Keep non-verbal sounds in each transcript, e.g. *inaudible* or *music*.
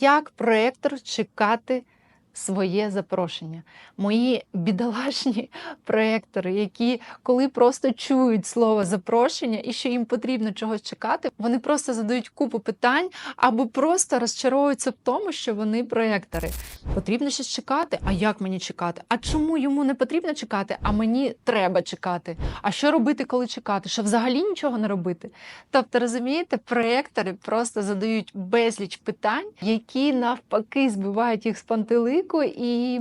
як проектор чекати своє запрошення. Мої бідолашні *laughs* проектори, які коли просто чують слово запрошення і що їм потрібно чогось чекати, вони просто задають купу питань або просто розчаровуються в тому, що вони проектори. Потрібно щось чекати. А як мені чекати? А чому йому не потрібно чекати, а мені треба чекати? А що робити, коли чекати? Що взагалі нічого не робити? Тобто, розумієте, проектори просто задають безліч питань, які навпаки збивають їх з пантелику і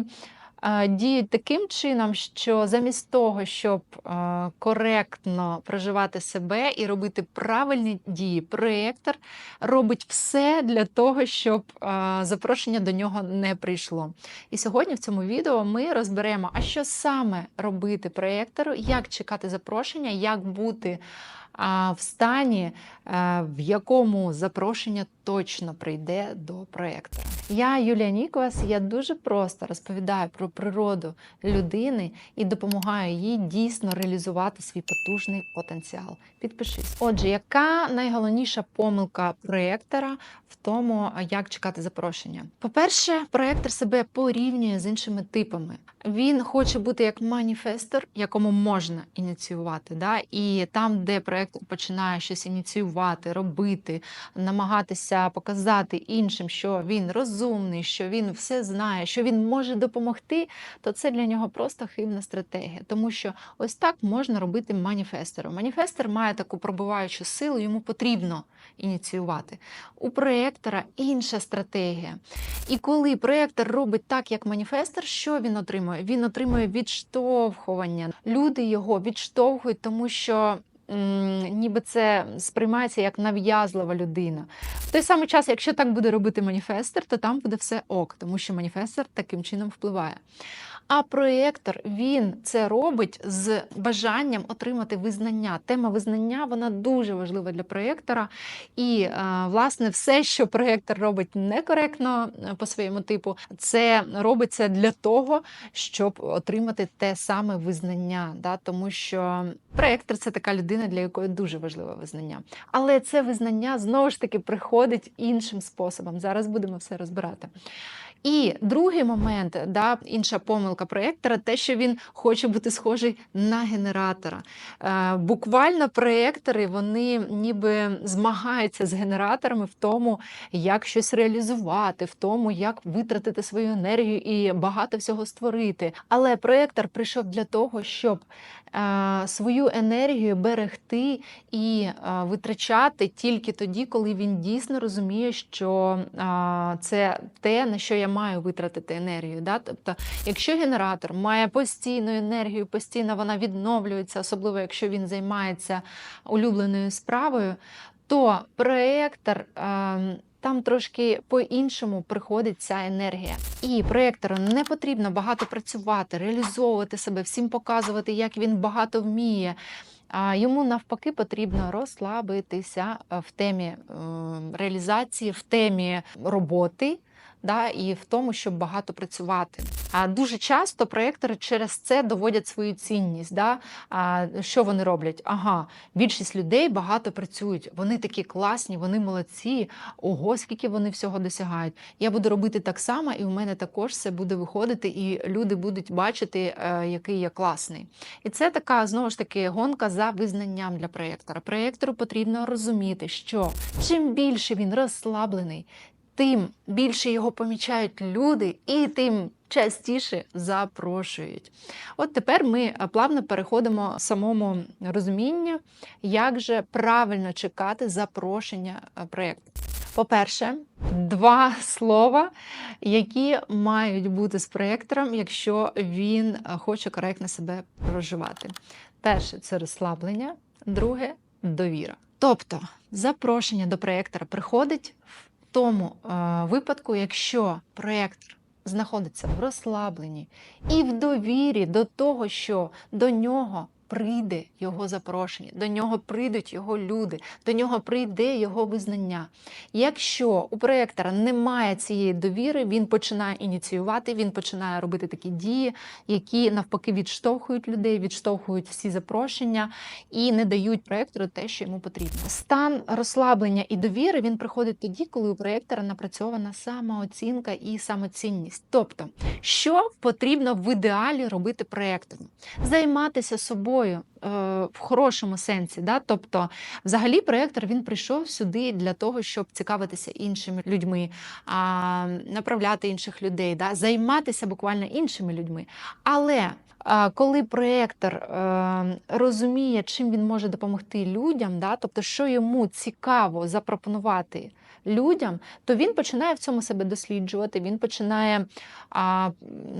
е, діють таким чином, що замість того, щоб е, коректно проживати себе і робити правильні дії, проектор робить все для того, щоб е, запрошення до нього не прийшло. І сьогодні в цьому відео ми розберемо, а що саме робити проектору, як чекати запрошення, як бути а, в стані, в якому запрошення точно прийде до проєктора. Я Юлія Ніколас, я дуже просто розповідаю про природу людини і допомагаю їй дійсно реалізувати свій потужний потенціал. Підпишись. Отже, яка найголовніша помилка проєктора в тому, як чекати запрошення? По-перше, проєктор себе порівнює з іншими типами. Він хоче бути як маніфестор, якому можна ініціювати. Да? І там, де проєктор починає щось ініціювати, робити, намагатися показати іншим, що він розумний, що він все знає, що він може допомогти, то це для нього просто хибна стратегія. Тому що ось так можна робити маніфестором. Маніфестор має таку пробиваючу силу, йому потрібно ініціювати. У проєктора інша стратегія. І коли проєктор робить так, як маніфестор, що він отримує? Він отримує відштовхування. Люди його відштовхують, тому що. Ніби це сприймається як нав'язлива людина. В той самий час, якщо так буде робити маніфестер, то там буде все ок, тому що маніфестер таким чином впливає. А проєктор він це робить з бажанням отримати визнання. Тема визнання вона дуже важлива для проєктора. І е, власне все, що проєктор робить некоректно е, по своєму типу, це робиться для того, щоб отримати те саме визнання. Да? Тому що проєктор це така людина, для якої дуже важливе визнання. Але це визнання знову ж таки приходить іншим способом. Зараз будемо все розбирати. І другий момент, да, інша помилка проєктора, те, що він хоче бути схожий на генератора. Е, буквально проєктори вони ніби змагаються з генераторами в тому, як щось реалізувати, в тому, як витратити свою енергію і багато всього створити. Але проєктор прийшов для того, щоб е, свою енергію берегти і е, витрачати тільки тоді, коли він дійсно розуміє, що е, це те, на що я маю витратити енергію. Да? Тобто, якщо генератор має постійну енергію, постійно вона відновлюється, особливо якщо він займається улюбленою справою, то проєктор. Е, там трошки по-іншому приходить ця енергія. І проєктору не потрібно багато працювати, реалізовувати себе, всім показувати, як він багато вміє. А йому навпаки потрібно розслабитися е, в темі е, реалізації, в темі роботи. Да, і в тому, щоб багато працювати. А дуже часто проєктори через це доводять свою цінність. Да? А що вони роблять? Ага, більшість людей багато працюють. Вони такі класні, вони молодці. Ого, скільки вони всього досягають. Я буду робити так само, і у мене також все буде виходити, і люди будуть бачити, е, який я класний. І це така знову ж таки гонка за визнанням для проєктора. Проєктору потрібно розуміти, що чим більше він розслаблений, тим більше його помічають люди, і тим частіше запрошують. От тепер ми е, плавно переходимо самому розумінню, як же правильно чекати запрошення е, проєкту. По-перше, два слова, які мають бути з проєктором, якщо він е, хоче коректно себе проживати. Перше це розслаблення, друге довіра. Тобто запрошення до проєктора приходить в тому е, випадку, якщо проєктор знаходиться в розслабленні і в довірі до того, що до нього прийде його запрошення, до нього прийдуть його люди, до нього прийде його визнання. Якщо у проєктора немає цієї довіри, він починає ініціювати, він починає робити такі дії, які навпаки відштовхують людей, відштовхують всі запрошення і не дають проєктору те, що йому потрібно. Стан розслаблення і довіри він приходить тоді, коли у проєктора напрацьована самооцінка і самоцінність. Тобто, що потрібно в ідеалі робити проєктору? Займатися собою е, в хорошому сенсі. Да? Тобто, взагалі, проєктор він прийшов сюди для того, щоб цікавитися іншими людьми, направляти інших людей, да? займатися буквально іншими людьми. Але а, коли проєктор е, розуміє, чим він може допомогти людям, да? тобто, що йому цікаво запропонувати людям, то він починає в цьому себе досліджувати, він починає а,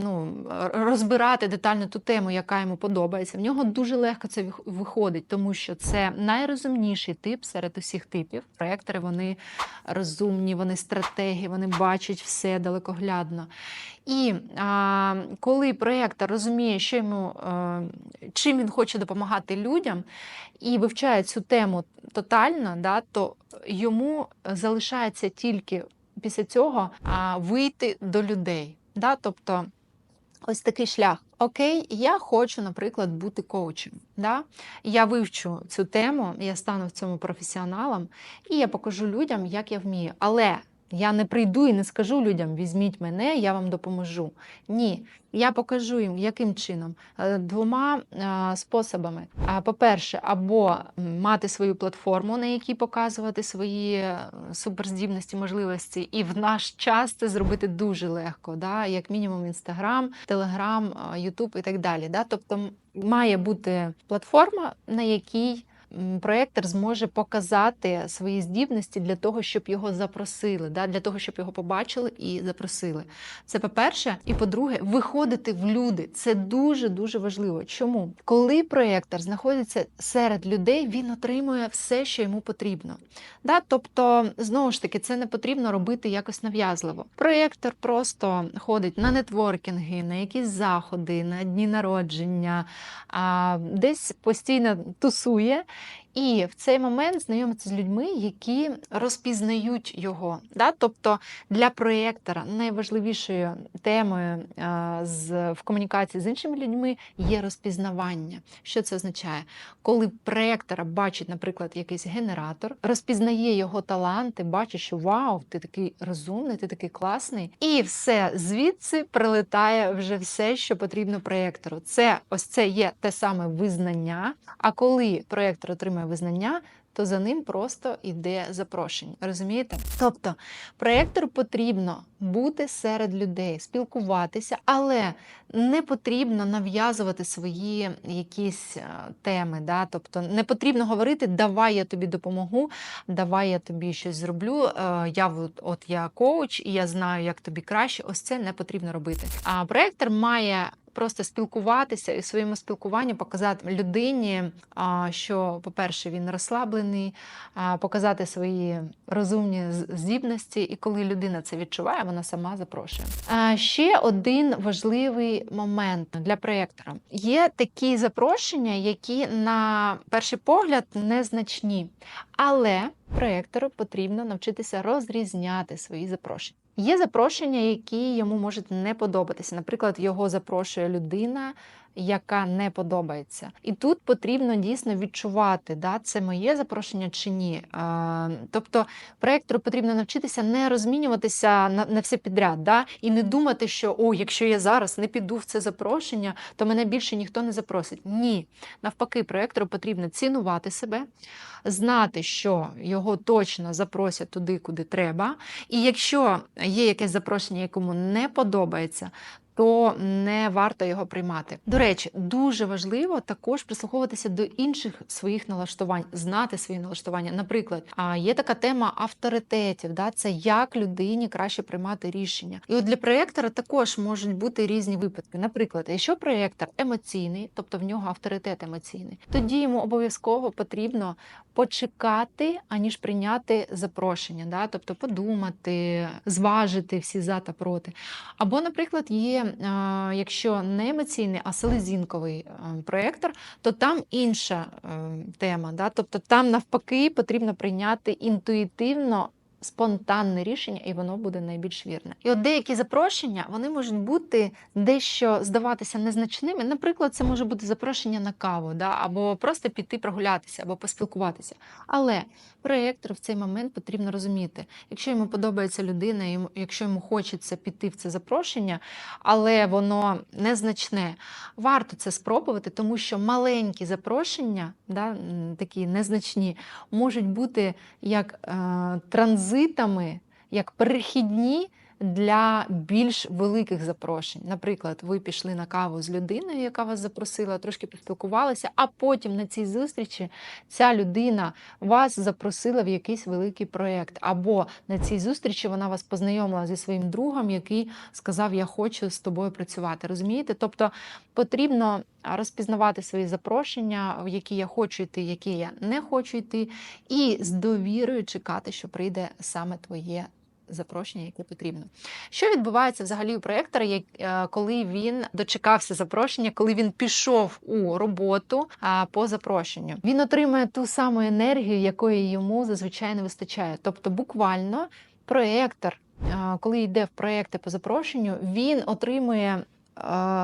ну, розбирати детально ту тему, яка йому подобається. В нього дуже легко це виходить, тому що це найрозумніший тип серед усіх типів. Проектори вони розумні, вони стратегі, вони бачать все далекоглядно. І а, коли проєктор розуміє, що йому, а, чим він хоче допомагати людям, і вивчає цю тему тотально, да, то йому залишається тільки після цього а, вийти до людей. Да? Тобто, ось такий шлях. Окей, я хочу, наприклад, бути коучем. Да? Я вивчу цю тему, я стану в цьому професіоналом, і я покажу людям, як я вмію. Але я не прийду і не скажу людям: візьміть мене, я вам допоможу. Ні, я покажу їм, яким чином. Е, Двома е, способами. По-перше, або мати свою платформу, на якій показувати свої е, суперздібності, можливості. І в наш час це зробити дуже легко, да? як мінімум Інстаграм, Телеграм, Ютуб і так далі. Да? Тобто має бути платформа, на якій проєктор зможе показати свої здібності для того, щоб його запросили, да? для того, щоб його побачили і запросили. Це по-перше, і по-друге, виходити в люди. Це дуже дуже важливо. Чому? Коли проєктор знаходиться серед людей, він отримує все, що йому потрібно. Да? Тобто, знову ж таки, це не потрібно робити якось нав'язливо. Проєктор просто ходить на нетворкінги, на якісь заходи, на дні народження, а, десь постійно тусує. І в цей момент знайомиться з людьми, які розпізнають його. Да? Тобто для проєктора найважливішою темою з, в комунікації з іншими людьми є розпізнавання. Що це означає? Коли проєктора бачить, наприклад, якийсь генератор, розпізнає його таланти, бачить, що вау, ти такий розумний, ти такий класний, і все звідси прилетає вже все, що потрібно проєктору. Це ось це є те саме визнання. А коли проєктор отримує визнання, то за ним просто йде запрошення. Розумієте? Тобто проєктору потрібно бути серед людей, спілкуватися, але не потрібно нав'язувати свої якісь е, теми. Да? Тобто не потрібно говорити, давай я тобі допомогу, давай я тобі щось зроблю. е, Я от я коуч, і я знаю, як тобі краще. Ось це не потрібно робити. А проєктор має. Просто спілкуватися і в своєму спілкуванні показати людині, що, по-перше, він розслаблений, показати свої розумні здібності, і коли людина це відчуває, вона сама запрошує. Ще один важливий момент для проєктора: є такі запрошення, які на перший погляд незначні, але проєктору потрібно навчитися розрізняти свої запрошення. Є запрошення, які йому можуть не подобатися. Наприклад, його запрошує людина, яка не подобається. І тут потрібно дійсно відчувати, да, це моє запрошення чи ні. Тобто проєктору потрібно навчитися не розмінюватися на, на все підряд, да, і не думати, що о, якщо я зараз не піду в це запрошення, то мене більше ніхто не запросить. Ні. Навпаки, проєктору потрібно цінувати себе, знати, що його точно запросять туди, куди треба. І якщо є якесь запрошення, якому не подобається, то не варто його приймати. До речі, дуже важливо також прислуховуватися до інших своїх налаштувань, знати свої налаштування. Наприклад, є така тема авторитетів, да? це як людині краще приймати рішення. І от для проєктора також можуть бути різні випадки. Наприклад, якщо проєктор емоційний, тобто в нього авторитет емоційний, тоді йому обов'язково потрібно почекати, аніж прийняти запрошення, да? тобто подумати, зважити всі за та проти. Або, наприклад, є е, якщо не емоційний, а селезінковий е, проєктор, то там інша е, тема. Да? Тобто там навпаки потрібно прийняти інтуїтивно. Спонтанне рішення, і воно буде найбільш вірне. І от деякі запрошення вони можуть бути дещо здаватися незначними. Наприклад, це може бути запрошення на каву, да? або просто піти прогулятися, або поспілкуватися. Але проєктору в цей момент потрібно розуміти, якщо йому подобається людина, якщо йому хочеться піти в це запрошення, але воно незначне, варто це спробувати, тому що маленькі запрошення, да, такі незначні, можуть бути як е, транзитами, як перехідні. Для більш великих запрошень. Наприклад, ви пішли на каву з людиною, яка вас запросила, трошки поспілкувалися, а потім на цій зустрічі ця людина вас запросила в якийсь великий проєкт. Або на цій зустрічі вона вас познайомила зі своїм другом, який сказав: Я хочу з тобою працювати. Розумієте? Тобто потрібно розпізнавати свої запрошення, в які я хочу йти, які я не хочу йти, і з довірою чекати, що прийде саме твоє. Запрошення, яке потрібно. Що відбувається взагалі у проєктора, е, коли він дочекався запрошення, коли він пішов у роботу по запрошенню? Він отримує ту саму енергію, якої йому зазвичай не вистачає. Тобто, буквально проєктор, коли йде в проєкти по запрошенню, він отримує.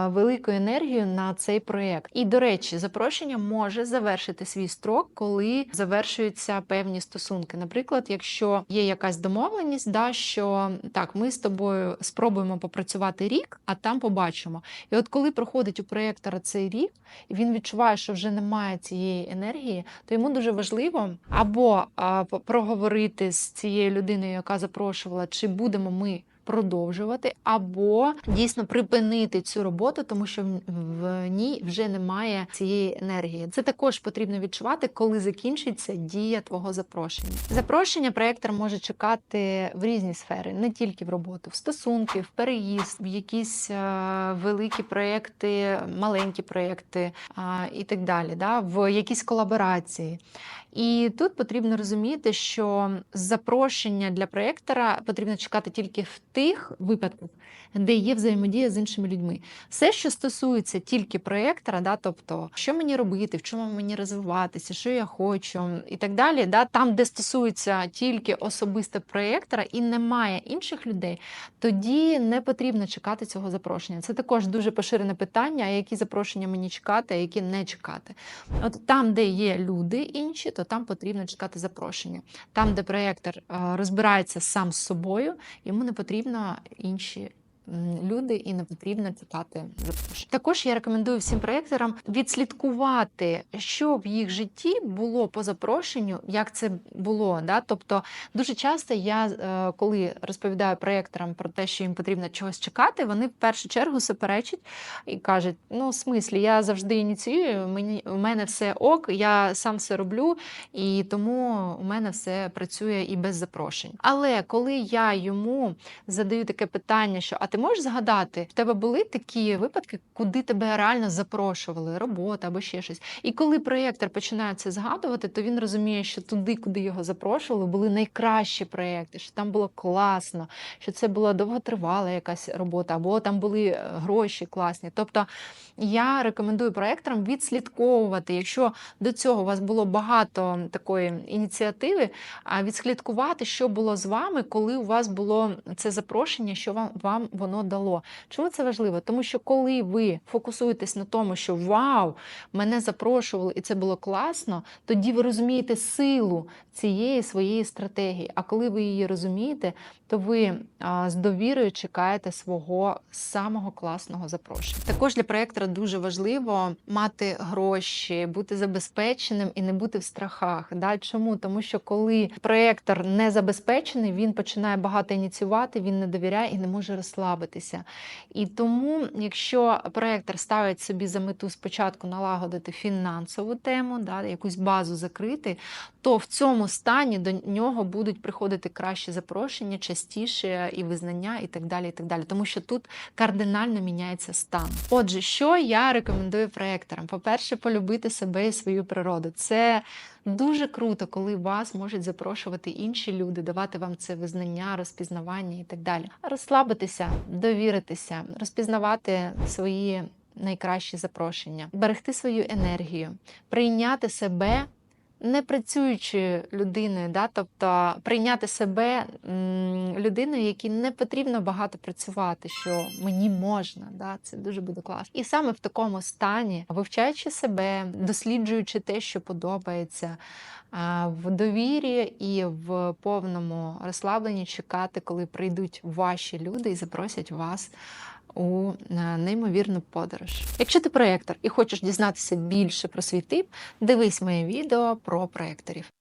Велику енергію на цей проєкт. І, до речі, запрошення може завершити свій строк, коли завершуються певні стосунки. Наприклад, якщо є якась домовленість, да, що так, ми з тобою спробуємо попрацювати рік, а там побачимо. І от коли проходить у проєктора цей рік, і він відчуває, що вже немає цієї енергії, то йому дуже важливо або проговорити з цією людиною, яка запрошувала, чи будемо ми. Продовжувати або дійсно припинити цю роботу, тому що в- ній вже немає цієї енергії. Це також потрібно відчувати, коли закінчиться дія твого запрошення. Запрошення проєктор може чекати в різні сфери, не тільки в роботу, в стосунки, в переїзд, в якісь е, великі проєкти, маленькі проєкти а, і так далі, да, в якісь колаборації. І тут потрібно розуміти, що запрошення для проєктора потрібно чекати тільки в тих випадках, де є взаємодія з іншими людьми. Все, що стосується тільки проєктора, да, тобто, що мені робити, в чому мені розвиватися, що я хочу, і так далі, да, там, де стосується тільки особисто проєктора і немає інших людей, тоді не потрібно чекати цього запрошення. Це також дуже поширене питання, які запрошення мені чекати, а які не чекати. От там, де є люди інші, то там потрібно чекати запрошення. Там, де проєктор е, розбирається сам з собою, йому не потрібно інші. Люди і не потрібно запрошення. Також я рекомендую всім проєкторам відслідкувати, що в їх житті було по запрошенню, як це було. Да? Тобто дуже часто я, е, коли розповідаю проєкторам про те, що їм потрібно чогось чекати, вони в першу чергу суперечать і кажуть: ну, в смислі, я завжди ініціюю, мені у мене все ок, я сам все роблю, і тому у мене все працює і без запрошень. Але коли я йому задаю таке питання, що а ти можеш згадати, в тебе були такі випадки, куди тебе реально запрошували, робота або ще щось. І коли проєктор починає це згадувати, то він розуміє, що туди, куди його запрошували, були найкращі проєкти, що там було класно, що це була довготривала якась робота, або там були е, гроші класні. Тобто я рекомендую проєкторам відслідковувати, якщо до цього у вас було багато такої ініціативи, відслідкувати, що було з вами, коли у вас було це запрошення, що вам, вам воно дало. Чому це важливо? Тому що коли ви фокусуєтесь на тому, що вау, мене запрошували, і це було класно, тоді ви розумієте силу цієї своєї стратегії. А коли ви її розумієте, то ви з довірою чекаєте свого самого класного запрошення. Також для проєктора дуже важливо мати гроші, бути забезпеченим і не бути в страхах. Да? Чому? Тому що коли проєктор не забезпечений, він починає багато ініціювати, він не довіряє і не може розслабитися. І тому, якщо проєктор ставить собі за мету спочатку налагодити фінансову тему, да, якусь базу закрити, то в цьому стані до нього будуть приходити кращі запрошення, частіше і визнання, і так далі. і так далі. Тому що тут кардинально міняється стан. Отже, що я рекомендую проекторам? По-перше, полюбити себе і свою природу. Це дуже круто, коли вас можуть запрошувати інші люди, давати вам це визнання, розпізнавання і так далі. Розслабитися, довіритися, розпізнавати свої найкращі запрошення, берегти свою енергію, прийняти себе. Не працюючи людиною, да, тобто прийняти себе людиною, якій не потрібно багато працювати, що мені можна, да, це дуже буде класно. І саме в такому стані, вивчаючи себе, досліджуючи те, що подобається, в довірі і в повному розслабленні чекати, коли прийдуть ваші люди і запросять вас у е, неймовірну подорож. Якщо ти проєктор і хочеш дізнатися більше про свій тип, дивись моє відео про проєкторів.